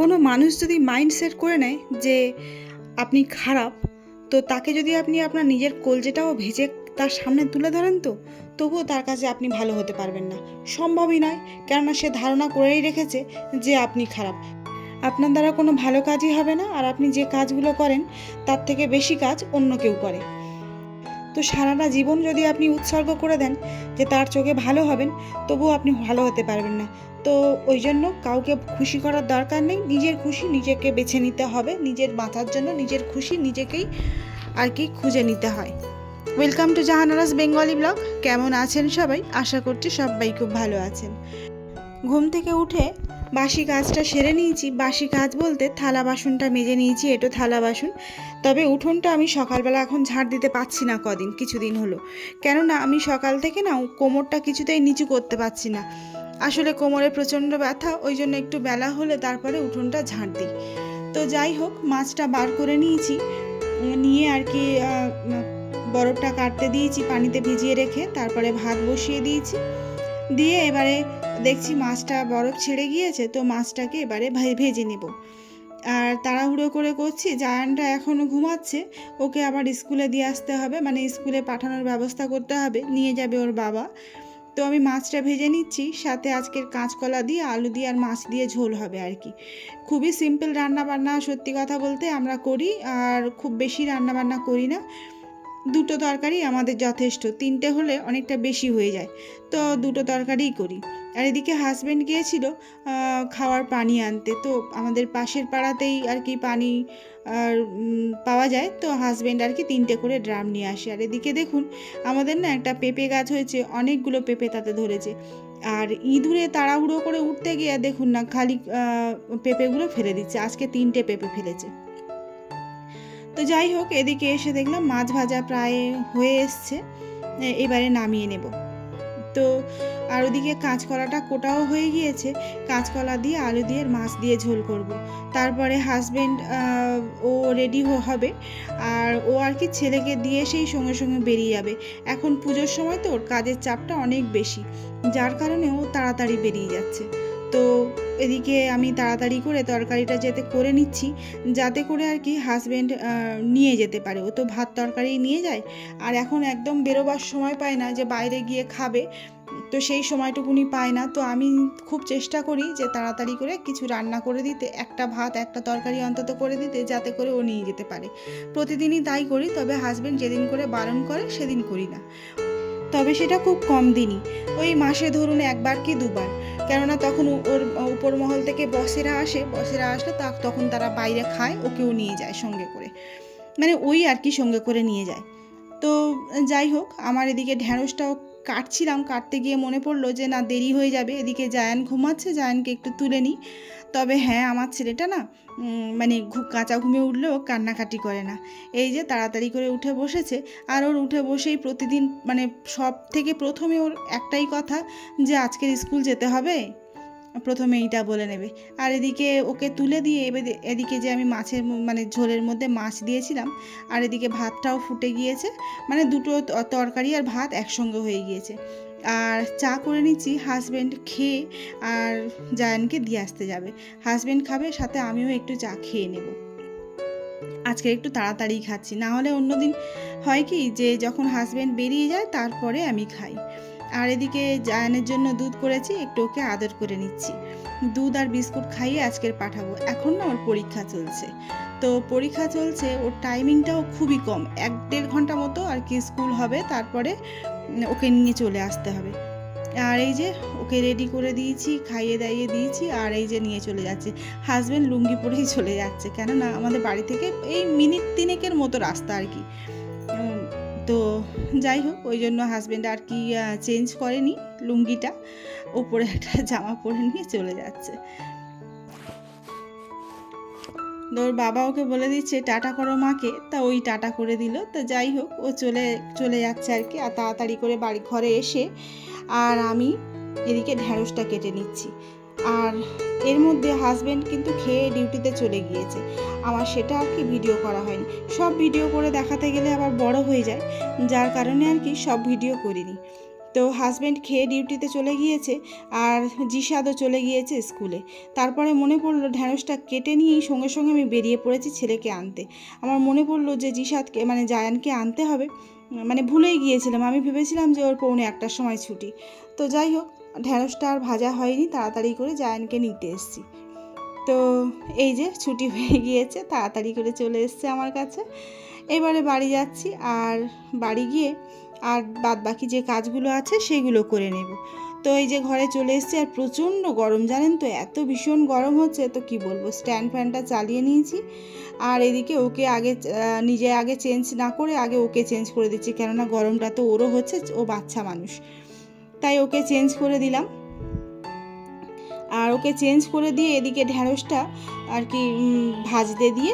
কোনো মানুষ যদি মাইন্ড সেট করে নেয় যে আপনি খারাপ, তো তাকে যদি আপনি আপনার নিজের কলজেটাও ভেজে তার সামনে তুলে ধরেন তো, তবুও তার কাছে আপনি ভালো হতে পারবেন না। সম্ভবই নয়, কেননা সে ধারণা করেই রেখেছে যে আপনি খারাপ। আপনার দ্বারা কোনো ভালো কাজই হবে না, আর আপনি যে কাজগুলো করেন, তার থেকে বেশি কাজ অন্য কেউ করে। তো সারাটা জীবন যদি আপনি উৎসর্গ করে দেন যে তার চোখে ভালো হবেন, তবুও আপনি ভালো হতে পারবেন না। তো ওই জন্য কাউকে খুশি করার দরকার নেই। নিজের খুশি নিজেকে বেছে নিতে হবে। নিজের বাঁচার জন্য নিজের খুশি নিজেকেই আর কি খুঁজে নিতে হয়। Welcome to Jahanara's Bengali blog. কেমন আছেন সবাই? আশা করছি সবাই খুব ভালো আছেন। ঘুম থেকে উঠে বাসি কাজটা সেরে নিয়েছি। বাসি কাজ বলতে থালা বাসনটা মেজে নিয়েছি, এটো থালা বাসন। তবে উঠোনটা আমি সকালবেলা এখন ঝাড় দিতে পারছি না কদিন, কিছুদিন হলো। কেননা আমি সকাল থেকে না কোমরটা কিছুতেই নিচু করতে পারছি না। আসলে কোমরে প্রচণ্ড ব্যথা, ওই জন্য একটু বেলা হলে তারপরে উঠোনটা ঝাড় দিই। তো যাই হোক, মাছটা বার করে নিয়েছি। নিয়ে আর কি বরফটা কাটতে দিয়েছি, পানিতে ভিজিয়ে রেখে তারপরে ভাত বসিয়ে দিয়েছি। দিয়ে এবারে দেখছি মাছটা বরফ ছেড়ে গিয়েছে, তো মাছটাকে এবারে ভেজে নেব। আর তাড়াহুড়ো করে করছি, জায়ানটা এখনও ঘুমাচ্ছে, ওকে আবার স্কুলে দিয়ে আসতে হবে মানে স্কুলে পাঠানোর ব্যবস্থা করতে হবে, নিয়ে যাবে ওর বাবা। তো আমি মাছটা ভেজে নিচ্ছি, সাথে আজকের কাঁচকলা দিয়ে আলু দিয়ে আর মাছ দিয়ে ঝোল হবে আর কি। খুবই সিম্পল রান্নাবান্না, সত্যি কথা বলতে আমরা করি, আর খুব বেশি রান্নাবান্না করি না। দুটো তরকারি আমাদের যথেষ্ট, তিনটে হলে অনেকটা বেশি হয়ে যায়। তো দুটো তরকারিই করি। আর এদিকে হাজব্যান্ড গিয়েছিল খাওয়ার পানি আনতে। তো আমাদের পাশের পাড়াতেই আর কি পানি, আর পাওয়া যায়। তো হাজব্যান্ড আর কি তিনটে করে ড্রাম নিয়ে আসে। আর এদিকে দেখুন, আমাদের না একটা পেঁপে গাছ হয়েছে, অনেকগুলো পেঁপে তাতে ধরেছে। আর ইঁদুরে তাড়াহুড়ো করে উঠতে গিয়ে দেখুন না, খালি পেঁপেগুলো ফেলে দিচ্ছে। আজকে তিনটে পেঁপে ফেলেছে। তো যাই হোক, এদিকে এসে দেখলাম মাছ ভাজা প্রায় হয়ে এসছে। এবারে নামিয়ে নেব। তো আর ওদিকে কাঁচকলাটা কোটাও হয়ে গিয়েছে। কাঁচকলা দিয়ে আলু দিয়ে মাছ দিয়ে ঝোল করব। তারপরে হাজব্যান্ড ও রেডি হবে। আর ও আর কি ছেলেকে দিয়ে সেই সঙ্গে সঙ্গে বেরিয়ে যাবে। এখন পুজোর সময় তো ওর কাজের চাপটা অনেক বেশি। যার কারণে ও তাড়াতাড়ি বেরিয়ে যাচ্ছে। তো এদিকে আমি তাড়াতাড়ি করে তরকারিটা যেতে করে নিচ্ছি, যাতে করে আর কি হাজব্যান্ড নিয়ে যেতে পারে। ও তো ভাত তরকারি নিয়ে যায় আর এখন একদম বেরোবার সময় পায় না যে বাইরে গিয়ে খাবে, তো সেই সময়টুকুনি পায় না। তো আমি খুব চেষ্টা করি যে তাড়াতাড়ি করে কিছু রান্না করে দিতে, একটা ভাত, একটা তরকারি অন্তত করে দিতে, যাতে করে ও নিয়ে যেতে পারে। প্রতিদিনই তাই করি, তবে হাজব্যান্ড যেদিন করে বারণ করে, সেদিন করি না। তবে সেটা খুব কম দিনই। ওই মাসে ধরুন একবার কি দুবার। কেননা তখন ওর উপর মহল থেকে বসেরা আসে, বসেরা আসলে তা তখন তারা বাইরে খায়, ওকেও নিয়ে যায় সঙ্গে করে। মানে ওই আর কি সঙ্গে করে নিয়ে যায়। তো যাই হোক, আমার এদিকে ঢ্যাঁড়সটাও কাটছিলাম, কাটতে গিয়ে মনে পড়ল যে না, দেরি হয়ে যাবে। এদিকে জায়ান ঘুমাচ্ছে, জায়ানকে একটু তুলে নিই। তবে হ্যাঁ আমার ছেলেটা না মানে কাঁচা ঘুমিয়ে উঠলেও কান্নাকাটি করে না। এই যে তাড়াতাড়ি করে উঠে বসেছে। আর ওর উঠে বসেই প্রতিদিন মানে সব থেকে প্রথমে ওর একটাই কথা যে, আজকের স্কুল যেতে হবে? প্রথমে এইটা বলে নেবে। আর এদিকে ওকে তুলে দিয়ে এবার এদিকে যে আমি মাছের মানে ঝোলের মধ্যে মাছ দিয়েছিলাম, আর এদিকে ভাতটাও ফুটে গিয়েছে। মানে দুটো তরকারি আর ভাত একসঙ্গে হয়ে গিয়েছে। আর চা করে নিচ্ছি হাজব্যান্ড খেয়ে আর জায়ানকে দিয়ে আসতে যাবে। হাজব্যান্ড খাবে, সাথে আমিও একটু চা খেয়ে নেব। আজকে একটু তাড়াতাড়ি খাচ্ছি। না হলে অন্যদিন হয় কি যে যখন হাজব্যান্ড বেরিয়ে যায়, তারপরে আমি খাই। আর এদিকে জায়ানের জন্য দুধ করেছি, একটু ওকে আদর করে নিচ্ছি। দুধ আর বিস্কুট খাইয়ে আজকের পাঠাবো। এখন না ওর পরীক্ষা চলছে। তো পরীক্ষা চলছে, ওর টাইমিংটাও খুবই কম। এক দেড় ঘণ্টা মতো আর কি স্কুল হবে, তারপরে ওকে নিয়ে চলে আসতে হবে। আর এই যে ওকে রেডি করে দিয়েছি, খাইয়ে দাইয়ে দিয়েছি, আর এই যে নিয়ে চলে যাচ্ছে। হাজব্যান্ড লুঙ্গি পরেই চলে যাচ্ছে। কেননা আমাদের বাড়ি থেকে এই মিনিট তিনেকের মতো রাস্তা আর কি। তো যাই হোক, ওই জন্য হাজব্যান্ড আর কি চেঞ্জ করেনি লুঙ্গিটা। ওপরে একটা জামা পরে নিয়ে চলে যাচ্ছে। তো ওর বাবা ওকে বলে দিচ্ছে, টাটা করো মাকে। তা ওই টাটা করে দিল। তা যাই হোক, ও চলে চলে যাচ্ছে আর কি, আর তাড়াতাড়ি করে বাড়ি, ঘরে এসে। আর আমি এদিকে ঢ্যাঁড়সটা কেটে নিচ্ছি। আর এর মধ্যে হাজব্যান্ড কিন্তু খেয়ে ডিউটিতে চলে গিয়েছে। আমার সেটা আর কি ভিডিও করা হয়নি। সব ভিডিও করে দেখাতে গেলে আবার বড় হয়ে যায়। যার কারণে আর কি সব ভিডিও করিনি। তো হাজব্যান্ড খেয়ে ডিউটিতে চলে গিয়েছে আর জিসাদও চলে গিয়েছে স্কুলে তারপরে মনে পড়ল ঢ্যাঁড়সটা কেটে নিয়েই সঙ্গে সঙ্গে আমি বেরিয়ে পড়েছি ছেলেকে আনতে। আমার মনে পড়ল যে জিসাদকে মানে জায়ানকে আনতে হবে। মানে ভুলেই গিয়েছিলাম। আমি ভেবেছিলাম যে ওর পৌনে একটার সময় ছুটি। তো যাই হোক ঢ্যাঁড়সটা আর ভাজা হয়নি, তাড়াতাড়ি করে জায়ানকে নিতে এসেছি। তো এই যে ছুটি হয়ে গিয়েছে, তাড়াতাড়ি করে চলে এসছে আমার কাছে। এবারে বাড়ি যাচ্ছি আর বাড়ি গিয়ে আর বাদ বাকি যে কাজগুলো আছে সেগুলো করে নেব। তো এই যে ঘরে চলে এসেছি আর প্রচণ্ড গরম, জানেন তো, এত ভীষণ গরম হচ্ছে, তো কি বলব, স্ট্যান্ড ফ্যানটা চালিয়ে নিয়েছি। আর এদিকে ওকে আগে নিজে আগে চেঞ্জ না করে আগে ওকে চেঞ্জ করে দিচ্ছি, কেননা গরমটা তো ওরও হচ্ছে, ও বাচ্চা মানুষ। তাই ওকে চেঞ্জ করে দিলাম। আর ওকে চেঞ্জ করে দিয়ে এদিকে ঢ্যাঁড়সটা আর কি ভাজতে দিয়ে,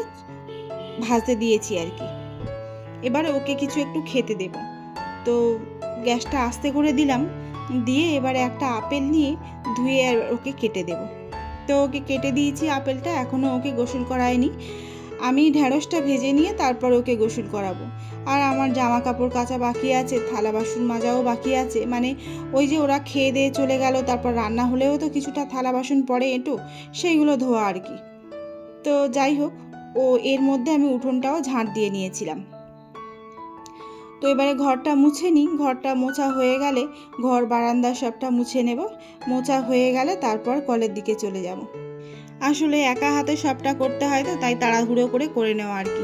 ভাজতে দিয়েছি আর কি। এবারে ওকে কিছু একটু খেতে দেব। তো গ্যাসটা আস্তে করে দিলাম। দিয়ে এবারে একটা আপেল নিয়ে ধুয়ে ওকে কেটে দেব। তো ওকে কেটে দিয়েছি আপেলটা, এখনও ওকে গোসল করায়নি। আমি ঢ্যাঁড়সটা ভেজে নিয়ে তারপর ওকে গোসল করাবো। আর আমার জামা কাপড় কাচা বাকি আছে, থালা বাসন মাজাও বাকি আছে। মানে ওই যে ওরা খেয়ে দিয়ে চলে গেল, তারপর রান্না হলেও তো কিছুটা থালা বাসন পড়ে এঁটো, সেইগুলো ধোয়া আর কি। তো যাই হোক, ও এর মধ্যে আমি উঠোনটাও ঝাঁট দিয়ে নিয়েছিলাম। তো এবারে ঘরটা মুছে নিই, ঘরটা মোছা হয়ে গেলে ঘর বারান্দা সবটা মুছে নেব। মোছা হয়ে গেলে তারপর কলের দিকে চলে যাব। আসলে একা হাতে সবটা করতে হয় তো, তাই তাড়াহুড়ো করে করে নেওয়া আর কি।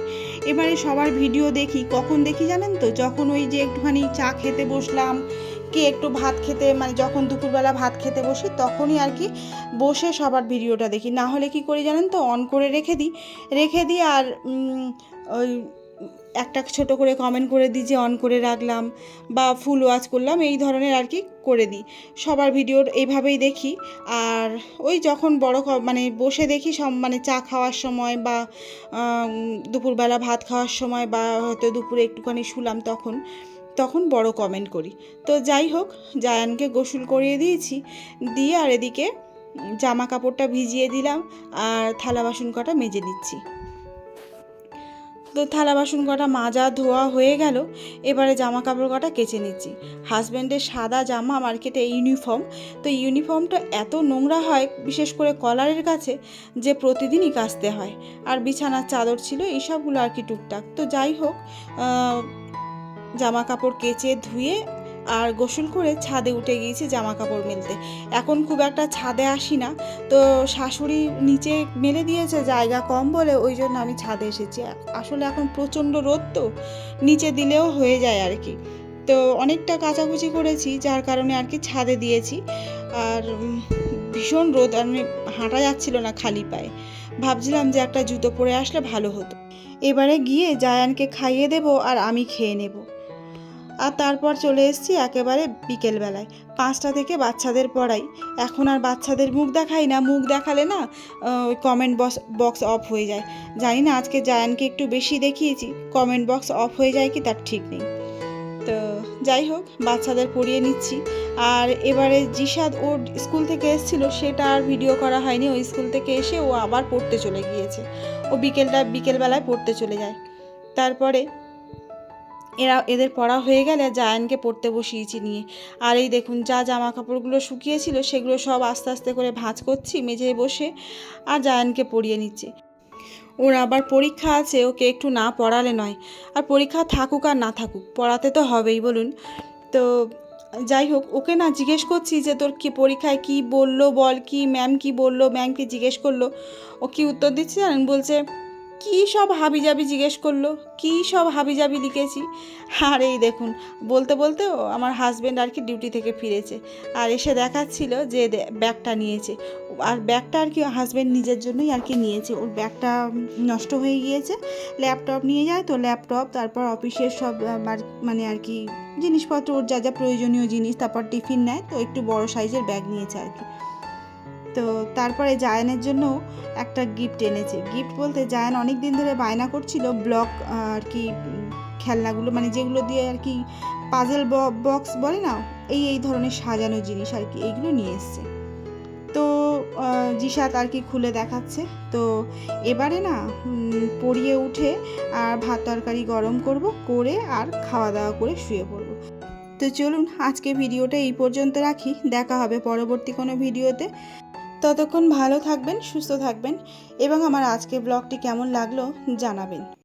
এবারে সবার ভিডিও দেখি, কখন দেখি জানেন তো? যখন ওই যে একটুখানি চা খেতে বসলাম, কে একটু ভাত খেতে মানে যখন দুপুরবেলা ভাত খেতে বসি, তখনই আর কি বসে সবার ভিডিওটা দেখি। না হলে কি করি জানেন তো অন করে রেখে দিই। রেখে দিই আর ওই একটা ছোট করে কমেন্ট করে দিই যে অন করে রাখলাম বা ফুল ওয়াচ করলাম, এই ধরনের আর কি করে দিই। সবার ভিডিওর এইভাবেই দেখি। আর ওই যখন বড় মানে বসে দেখি সব মানে চা খাওয়ার সময় বা দুপুরবেলা ভাত খাওয়ার সময় বা হয়তো দুপুরে একটুখানি শুলাম তখন তখন বড় কমেন্ট করি। তো যাই হোক, জায়ানকে গোসল করিয়ে দিয়েছি। দিয়ে আর এদিকে জামা কাপড়টা ভিজিয়ে দিলাম আর থালা বাসন কটা মেজে নিচ্ছি। তো থালা বাসন কটা মাজা ধোয়া হয়ে গেল, এবারে জামা কাপড় কটা কেচে নিচ্ছি। হাজব্যান্ডের সাদা জামা, মার্কেটে ইউনিফর্ম। তো ইউনিফর্মটা এত নোংরা হয়, বিশেষ করে কলারের কাছে, যে প্রতিদিনই কাচতে হয়। আর বিছানার চাদর ছিল, এইসবগুলো আর কি টুকটাক। তো যাই হোক জামা কাপড় কেচে ধুয়ে আর গোসল করে ছাদে উঠে গিয়েছি জামা কাপড় মেলতে। এখন খুব একটা ছাদে আসি না। তো শাশুড়ি নিচে মেলে দিয়েছে, জায়গা কম বলে ওই জন্য আমি ছাদে এসেছি। আসলে এখন প্রচণ্ড রোদ তো, নিচে দিলেও হয়ে যায় আর কি। তো অনেকটা কাচাকুচি করেছি, যার কারণে আর কি ছাদে দিয়েছি। আর ভীষণ রোদ, আর মানে হাঁটা যাচ্ছিল না খালি পায়ে। ভাবছিলাম যে একটা জুতো পরে আসলে ভালো হতো। এবারে গিয়ে জায়ানকে খাইয়ে দেব আর আমি খেয়ে নেব। আর তারপর চলে এসেছি একেবারে বিকেলবেলায়। পাঁচটা থেকে বাচ্চাদের পড়াই। এখন আর বাচ্চাদের মুখ দেখাই না। মুখ দেখালে না ওই কমেন্ট বক্স বক্স অফ হয়ে যায়। জানি না, আজকে জায়ানকে একটু বেশি দেখিয়েছি। কমেন্ট বক্স অফ হয়ে যায় কি তার ঠিক নেই। তো যাই হোক, বাচ্চাদের পড়িয়ে নিচ্ছি। আর এবারে জিসাদ ওর স্কুল থেকে এসেছিল, সেটা আর ভিডিও করা হয়নি। ওই স্কুল থেকে এসে ও আবার পড়তে চলে গিয়েছে। ও বিকেলটা, বিকেলবেলায় পড়তে চলে যায়। তারপরে এরা এদের পড়া হয়ে গেলে জায়ানকে পড়তে বসিয়েছি নিয়ে। আর এই দেখুন, যা জামা কাপড়গুলো শুকিয়েছিল সেগুলো সব আস্তে আস্তে করে ভাঁজ করছি মেঝেয় বসে, আর জায়ানকে পড়িয়ে নিচ্ছে। ওর আবার পরীক্ষা আছে, ওকে একটু না পড়ালে নয়। আর পরীক্ষা থাকুক আর না থাকুক, পড়াতে তো হবেই, বলুন। তো যাই হোক, ওকে না জিজ্ঞেস করছি যে তোর কি পরীক্ষায় কি বলল বল, কি ম্যাম কি বলল ম্যামকে জিজ্ঞেস করল? ও কি উত্তর দিচ্ছে জানেন? বলছে কী সব হাবিজাবি জিজ্ঞেস করল? কী সব হাবিজাবি লিখেছি? আর এই দেখুন, বলতে বলতে ও আমার হাজব্যান্ড আর কি ডিউটি থেকে ফিরেছে। আর এসে দেখাচ্ছিল যে ব্যাগটা নিয়েছে। আর ব্যাগটা আর কি হাজব্যান্ড নিজের জন্যই আর কি নিয়েছে। ওর ব্যাগটা নষ্ট হয়ে গিয়েছে। ল্যাপটপ নিয়ে যায় তো ল্যাপটপ তারপর অফিসের সব মানে আর কি জিনিসপত্র, ওর যা যা প্রয়োজনীয় জিনিস, তারপর টিফিন নেয়, তো একটু বড় সাইজের ব্যাগ নিয়েছে আর কি। তো তারপরে জায়ানের জন্য একটা গিফট এনেছে। গিফট বলতে জায়ান অনেক দিন ধরে বায়না করছিল ব্লক আর কি, খেলনাগুলো মানে যেগুলো দিয়ে আর কি পাজেল বক্স বলে না, এই এই ধরনের সাজানো জিনিস আর কি, এইগুলো নিয়ে এসছে। তো জিসাত আর কি খুলে দেখাচ্ছে। তো এবারে না পড়িয়ে উঠে আর ভাত তরকারি গরম করব, করে আর খাওয়া দাওয়া করে শুয়ে পড়ব। তো চলুন, আজকে ভিডিওটা এই পর্যন্ত রাখি। দেখা হবে পরবর্তী কোনো ভিডিওতে। ততক্ষণ ভালো থাকবেন সুস্থ থাকবেন এবং আমার আজকে ব্লগটি কেমন লাগল জানাবেন।